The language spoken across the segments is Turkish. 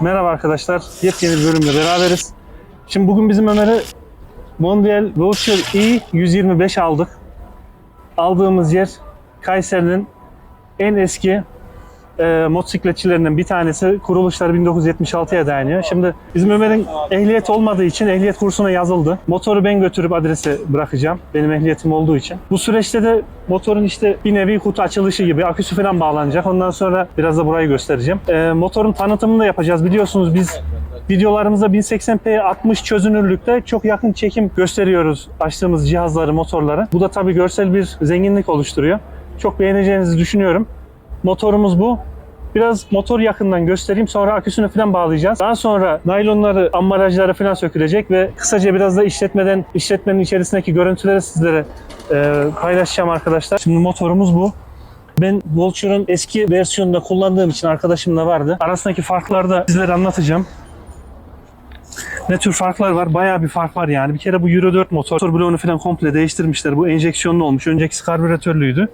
Merhaba arkadaşlar. Yepyeni bir bölümle beraberiz. Şimdi bugün bizim Ömer'e Mondial Voucher E 125 aldık. Aldığımız yer Kayseri'nin en eski e, motosikletçilerinden bir tanesi. Kuruluşları 1976'ya dayanıyor. Şimdi bizim Ömer'in ehliyet olmadığı için ehliyet kursuna yazıldı. Motoru ben götürüp adrese bırakacağım. Benim ehliyetim olduğu için. Bu süreçte de motorun işte bir nevi kutu açılışı gibi aküsü falan bağlanacak. Ondan sonra biraz da burayı göstereceğim. E, motorun tanıtımını da yapacağız. Biliyorsunuz biz videolarımızda 1080p 60 çözünürlükte çok yakın çekim gösteriyoruz açtığımız cihazları, motorları. Bu da tabii görsel bir zenginlik oluşturuyor. Çok beğeneceğinizi düşünüyorum. Motorumuz bu. Biraz motor yakından göstereyim. Sonra aküsünü falan bağlayacağız. Daha sonra naylonları, ambalajları falan sökülecek ve kısaca biraz da işletmeden, işletmenin içerisindeki görüntüleri sizlere e, paylaşacağım arkadaşlar. Şimdi motorumuz bu. Ben Vulture'ın eski versiyonunda kullandığım için arkadaşım da vardı. Arasındaki farkları da sizlere anlatacağım. Ne tür farklar var? Bayağı bir fark var yani. Bir kere bu Euro 4 motor. Motor bloğunu falan komple değiştirmişler. Bu enjeksiyonlu olmuş. Önceki karbüratörlüydü.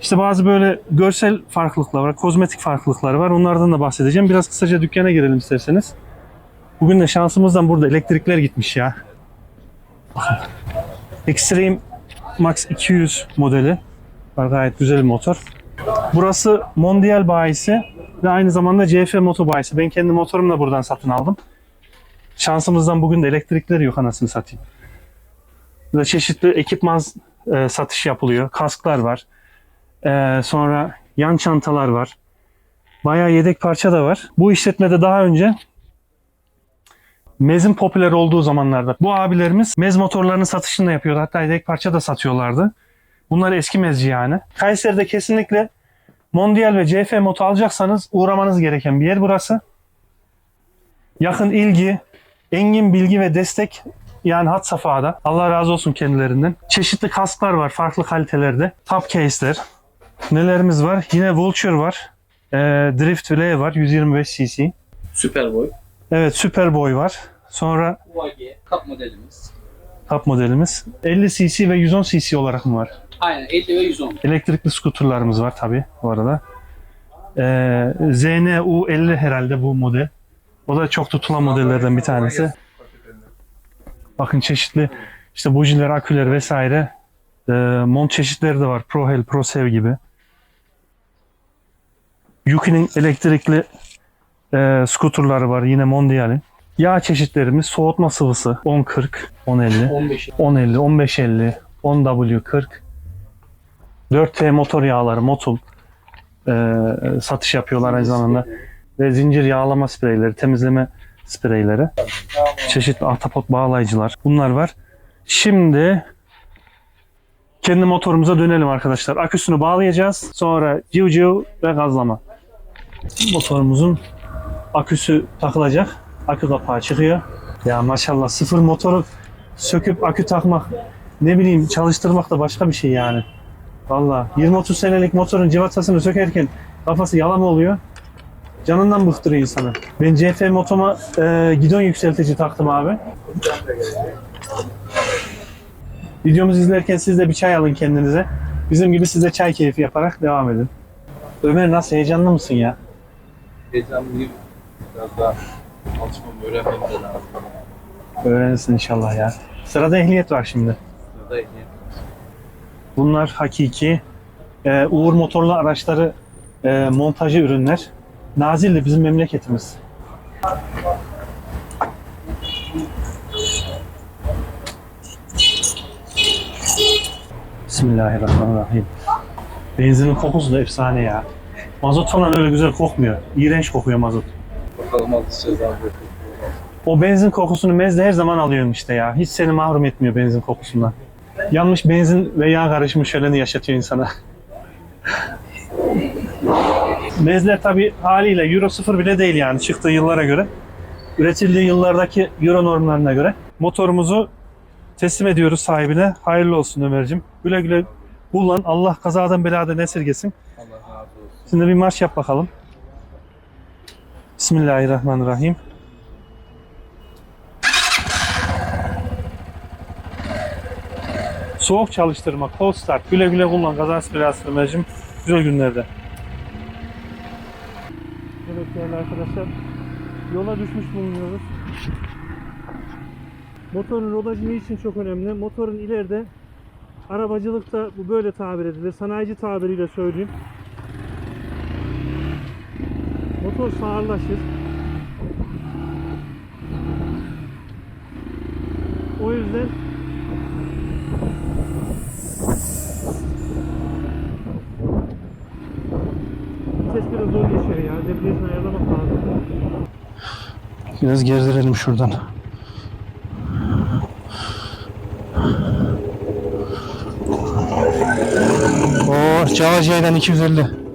İşte bazı böyle görsel farklılıklar var, kozmetik farklılıklar var. Onlardan da bahsedeceğim. Biraz kısaca dükkana girelim isterseniz. Bugün de şansımızdan burada elektrikler gitmiş ya. Extreme Max 200 modeli. Var gayet güzel bir motor. Burası Mondial bayisi ve aynı zamanda CF Moto bayisi. Ben kendi motorumu da buradan satın aldım. Şansımızdan bugün de elektrikleri yok anasını satayım. Burada çeşitli ekipman e, satış yapılıyor. Kasklar var. Ee, sonra yan çantalar var. Bayağı yedek parça da var. Bu işletmede daha önce Mez'in popüler olduğu zamanlarda bu abilerimiz Mez motorlarının satışını da yapıyordu. Hatta yedek parça da satıyorlardı. Bunlar eski mezci yani. Kayseri'de kesinlikle Mondial ve CF moto alacaksanız uğramanız gereken bir yer burası. Yakın ilgi, engin bilgi ve destek yani hat safhada. Allah razı olsun kendilerinden. Çeşitli kasklar var farklı kalitelerde. Top case'ler. Nelerimiz var? Yine Vulture var. Ee, Drift L var 125 cc. Superboy. Evet Superboy var. Sonra UAG kap modelimiz. top modelimiz. 50 cc ve 110 cc olarak mı var? Aynen 50 ve 110. Elektrikli skuterlarımız var tabi bu arada. Ee, ZNU 50 herhalde bu model. O da çok tutulan modellerden bir tanesi. Bakın çeşitli işte bujiler, aküler vesaire e, mont çeşitleri de var. ProHel, ProSev gibi. Yuki'nin elektrikli e, skuterları var. Yine Mondial'in. Yağ çeşitlerimiz soğutma sıvısı 1040, 1050, 15. 1050, 1550, 10W40, 4T motor yağları, Motul e, satış yapıyorlar aynı zamanda. Ve zincir yağlama spreyleri, temizleme spreyleri. Çeşitli ahtapot bağlayıcılar. Bunlar var. Şimdi kendi motorumuza dönelim arkadaşlar. Aküsünü bağlayacağız. Sonra civciv ve gazlama. Motorumuzun aküsü takılacak. Akü kapağı çıkıyor. Ya maşallah sıfır motoru söküp akü takmak ne bileyim çalıştırmak da başka bir şey yani. Valla 20-30 senelik motorun civatasını sökerken kafası yalan oluyor. Canından bıktırıyor insanı. Ben CF motoma e, gidon yükseltici taktım abi. Videomuzu izlerken siz de bir çay alın kendinize. Bizim gibi size çay keyfi yaparak devam edin. Ömer nasıl heyecanlı mısın ya? Heyecanlıyım. Biraz daha alışmam, öğrenmem de lazım. Öğrenirsin inşallah ya. Sırada ehliyet var şimdi. Sırada ehliyet. Bunlar hakiki e, Uğur motorlu araçları e, montajı ürünler. Nazilli bizim memleketimiz. Bismillahirrahmanirrahim. Benzinin kokusu da efsane ya. Mazot falan öyle güzel kokmuyor. İğrenç kokuyor mazot. Bakalım alışacağız abi. O benzin kokusunu mezde her zaman alıyorum işte ya. Hiç seni mahrum etmiyor benzin kokusundan. Yanmış benzin ve yağ karışmış şöleni yaşatıyor insana. Mezler tabi haliyle Euro 0 bile değil yani çıktığı yıllara göre. Üretildiği yıllardaki Euro normlarına göre. Motorumuzu teslim ediyoruz sahibine. Hayırlı olsun Ömer'cim. Güle güle kullan. Allah kazadan beladan esirgesin. Şimdi bir marş yap bakalım. Bismillahirrahmanirrahim. Soğuk çalıştırma, cold start. Güle güle kullan. Kazası belası Ömer'cim. Güzel günlerde. Evet değerli arkadaşlar. yola düşmüş bulunuyoruz. Motorun rodajı için çok önemli? Motorun ileride arabacılıkta bu böyle tabir edilir. Sanayici tabiriyle söyleyeyim. Motor sağırlaşır. O yüzden vites biraz zor geçiyor ya. Debriyajını ayarlamak lazım. Biraz gezdirelim şuradan. Oo, Cavaz Yaydan 250.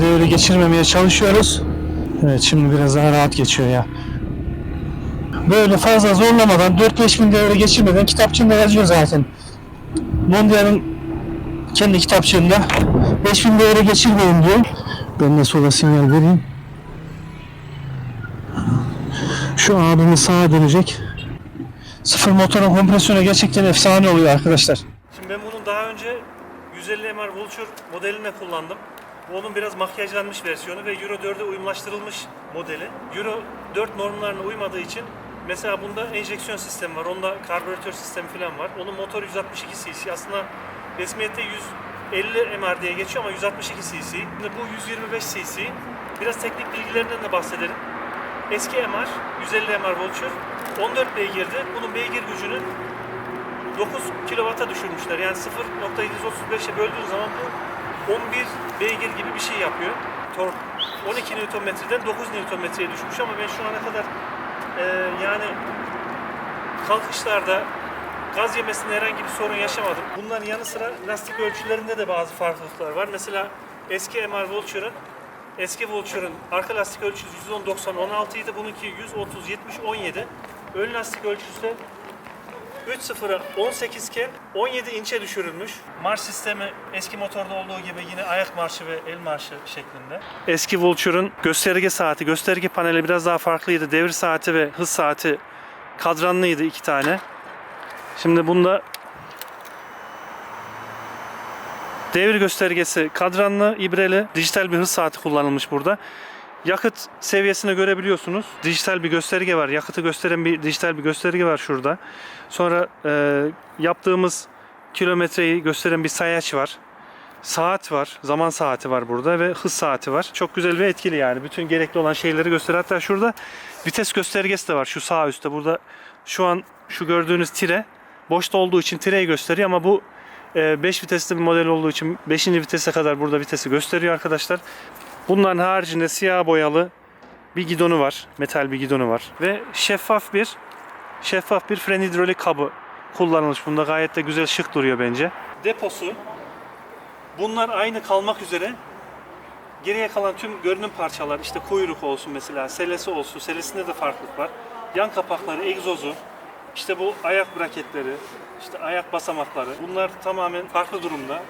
5000 devre geçirmemeye çalışıyoruz. Evet şimdi biraz daha rahat geçiyor ya. Böyle fazla zorlamadan 4-5 bin devre geçirmeden kitapçığında yazıyor zaten. Mondial'ın kendi kitapçığında 5000 devre geçirmeyin diyor. Ben de sola sinyal vereyim. Şu abimiz sağa dönecek. Sıfır motorun kompresyonu gerçekten efsane oluyor arkadaşlar. Şimdi ben bunun daha önce 150 MR Vulture modelini kullandım. Bu onun biraz makyajlanmış versiyonu ve Euro 4'e uyumlaştırılmış modeli. Euro 4 normlarına uymadığı için mesela bunda enjeksiyon sistemi var, onda karbüratör sistemi falan var. Onun motor 162 cc. Aslında resmiyette 150 MR diye geçiyor ama 162 cc. Şimdi bu 125 cc. Biraz teknik bilgilerinden de bahsedelim. Eski MR, 150 MR Vulture 14 beygirdi. Bunun beygir gücünü 9 kW'a düşürmüşler. Yani 0.735'e böldüğün zaman bu 11 beygir gibi bir şey yapıyor. Tork 12 Nm'den 9 Nm'ye düşmüş ama ben şu ana kadar e, yani kalkışlarda gaz yemesinde herhangi bir sorun yaşamadım. Bunların yanı sıra lastik ölçülerinde de bazı farklılıklar var. Mesela eski MR Vulture'ın eski Vulture'ın arka lastik ölçüsü 110 90 16 idi. Bununki 130 70 17. Ön lastik ölçüsü 3.0'a 18 iken 17 inçe düşürülmüş. Marş sistemi eski motorda olduğu gibi yine ayak marşı ve el marşı şeklinde. Eski Vulture'ın gösterge saati, gösterge paneli biraz daha farklıydı. Devir saati ve hız saati kadranlıydı iki tane. Şimdi bunda devir göstergesi kadranlı, ibreli, dijital bir hız saati kullanılmış burada. Yakıt seviyesini görebiliyorsunuz. Dijital bir gösterge var. Yakıtı gösteren bir dijital bir gösterge var şurada. Sonra e, yaptığımız kilometreyi gösteren bir sayaç var. Saat var. Zaman saati var burada ve hız saati var. Çok güzel ve etkili yani. Bütün gerekli olan şeyleri gösteriyor. Hatta şurada vites göstergesi de var. Şu sağ üstte. Burada şu an şu gördüğünüz tire boşta olduğu için tireyi gösteriyor ama bu 5 vitesli bir model olduğu için 5. vitese kadar burada vitesi gösteriyor arkadaşlar. Bunların haricinde siyah boyalı bir gidonu var. Metal bir gidonu var. Ve şeffaf bir şeffaf bir fren hidrolik kabı kullanılmış. Bunda gayet de güzel şık duruyor bence. Deposu bunlar aynı kalmak üzere geriye kalan tüm görünüm parçalar işte kuyruk olsun mesela selesi olsun selesinde de farklılık var. Yan kapakları, egzozu işte bu ayak braketleri, işte ayak basamakları bunlar tamamen farklı durumda.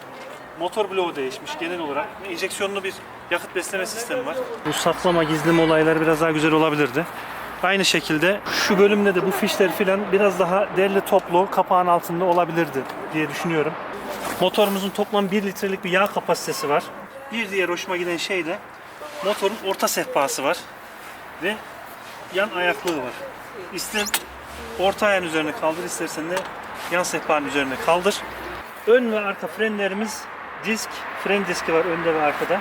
Motor bloğu değişmiş genel olarak. Enjeksiyonlu bir yakıt besleme sistemi var. Bu saklama, gizleme olayları biraz daha güzel olabilirdi. Aynı şekilde şu bölümde de bu fişler filan biraz daha derli toplu kapağın altında olabilirdi diye düşünüyorum. Motorumuzun toplam 1 litrelik bir yağ kapasitesi var. Bir diğer hoşuma giden şey de motorun orta sehpası var ve yan ayaklığı var. İster orta ayağın üzerine kaldır, istersen de yan sehpanın üzerine kaldır. Ön ve arka frenlerimiz disk, fren diski var önde ve arkada.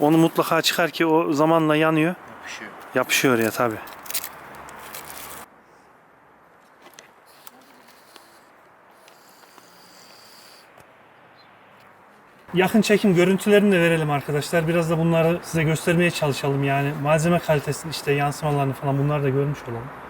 Onu mutlaka çıkar ki o zamanla yanıyor. Yapışıyor. Yapışıyor ya tabi. Yakın çekim görüntülerini de verelim arkadaşlar. Biraz da bunları size göstermeye çalışalım yani. Malzeme kalitesini işte yansımalarını falan bunları da görmüş olalım.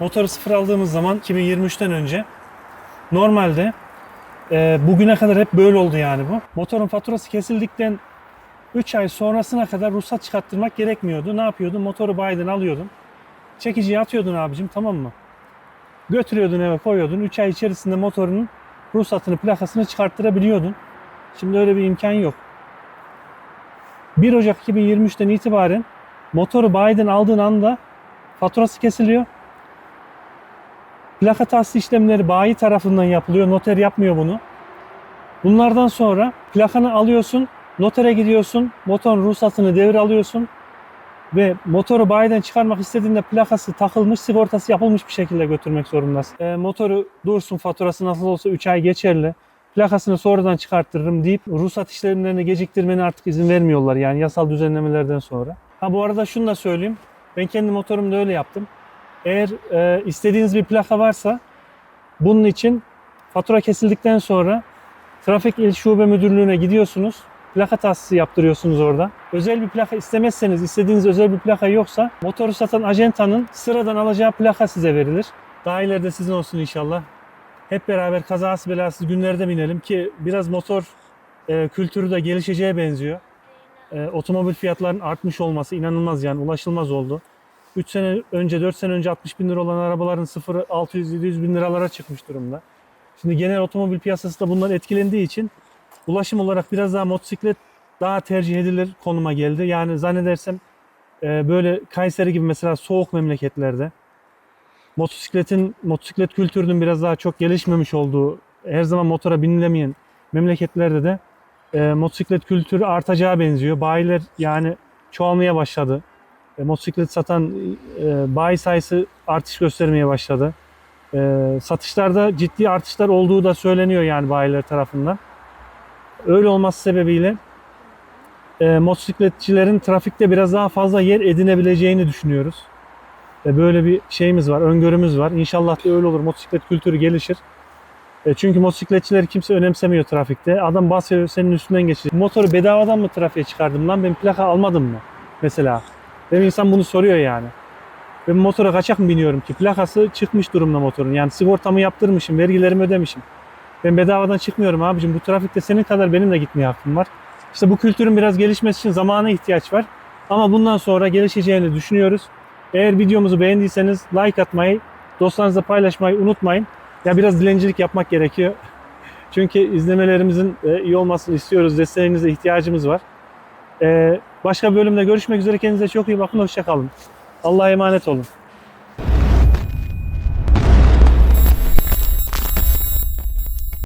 Motoru sıfır aldığımız zaman 2023'ten önce normalde e, bugüne kadar hep böyle oldu yani bu. Motorun faturası kesildikten 3 ay sonrasına kadar ruhsat çıkarttırmak gerekmiyordu. Ne yapıyordun? Motoru bayiden alıyordun. Çekiciye atıyordun abicim tamam mı? Götürüyordun eve koyuyordun. 3 ay içerisinde motorunun ruhsatını, plakasını çıkarttırabiliyordun. Şimdi öyle bir imkan yok. 1 Ocak 2023'ten itibaren motoru bayiden aldığın anda faturası kesiliyor. Plaka tahsis işlemleri bayi tarafından yapılıyor. Noter yapmıyor bunu. Bunlardan sonra plakanı alıyorsun, notere gidiyorsun, motorun ruhsatını devralıyorsun ve motoru bayiden çıkarmak istediğinde plakası takılmış, sigortası yapılmış bir şekilde götürmek zorundasın. E, motoru dursun, faturası nasıl olsa 3 ay geçerli. Plakasını sonradan çıkarttırırım deyip ruhsat işlemlerini geciktirmeni artık izin vermiyorlar yani yasal düzenlemelerden sonra. Ha bu arada şunu da söyleyeyim. Ben kendi motorumda öyle yaptım. Eğer e, istediğiniz bir plaka varsa bunun için fatura kesildikten sonra Trafik İl Şube Müdürlüğü'ne gidiyorsunuz. Plaka tahsisi yaptırıyorsunuz orada. Özel bir plaka istemezseniz, istediğiniz özel bir plaka yoksa motoru satan ajentanın sıradan alacağı plaka size verilir. Daha ileride sizin olsun inşallah. Hep beraber kazası belasız günlerde binelim ki biraz motor e, kültürü de gelişeceğe benziyor. E, otomobil fiyatlarının artmış olması inanılmaz yani ulaşılmaz oldu. 3 sene önce 4 sene önce 60 bin lira olan arabaların sıfırı 600-700 bin liralara çıkmış durumda. Şimdi genel otomobil piyasası da bundan etkilendiği için ulaşım olarak biraz daha motosiklet daha tercih edilir konuma geldi. Yani zannedersem e, böyle Kayseri gibi mesela soğuk memleketlerde motosikletin motosiklet kültürünün biraz daha çok gelişmemiş olduğu her zaman motora binilemeyen memleketlerde de e, motosiklet kültürü artacağı benziyor. Bayiler yani çoğalmaya başladı. E, motosiklet satan e, bayi sayısı artış göstermeye başladı. E, satışlarda ciddi artışlar olduğu da söyleniyor yani bayiler tarafından. Öyle olması sebebiyle e, motosikletçilerin trafikte biraz daha fazla yer edinebileceğini düşünüyoruz. E, böyle bir şeyimiz var, öngörümüz var. İnşallah da öyle olur. Motosiklet kültürü gelişir. E, çünkü motosikletçileri kimse önemsemiyor trafikte. Adam basıyor senin üstünden geçiyor. Motoru bedavadan mı trafiğe çıkardım lan ben plaka almadım mı? Mesela. Benim insan bunu soruyor yani. Ben motora kaçak mı biniyorum ki? Plakası çıkmış durumda motorun. Yani sigortamı yaptırmışım, vergilerimi ödemişim. Ben bedavadan çıkmıyorum abicim. Bu trafikte senin kadar benim de gitmeye hakkım var. İşte bu kültürün biraz gelişmesi için zamana ihtiyaç var. Ama bundan sonra gelişeceğini düşünüyoruz. Eğer videomuzu beğendiyseniz like atmayı, dostlarınızla paylaşmayı unutmayın. Ya biraz dilencilik yapmak gerekiyor. Çünkü izlemelerimizin iyi olmasını istiyoruz. Desteğinize ihtiyacımız var. E, Başka bölümde görüşmek üzere. Kendinize çok iyi bakın. Hoşçakalın. Allah'a emanet olun.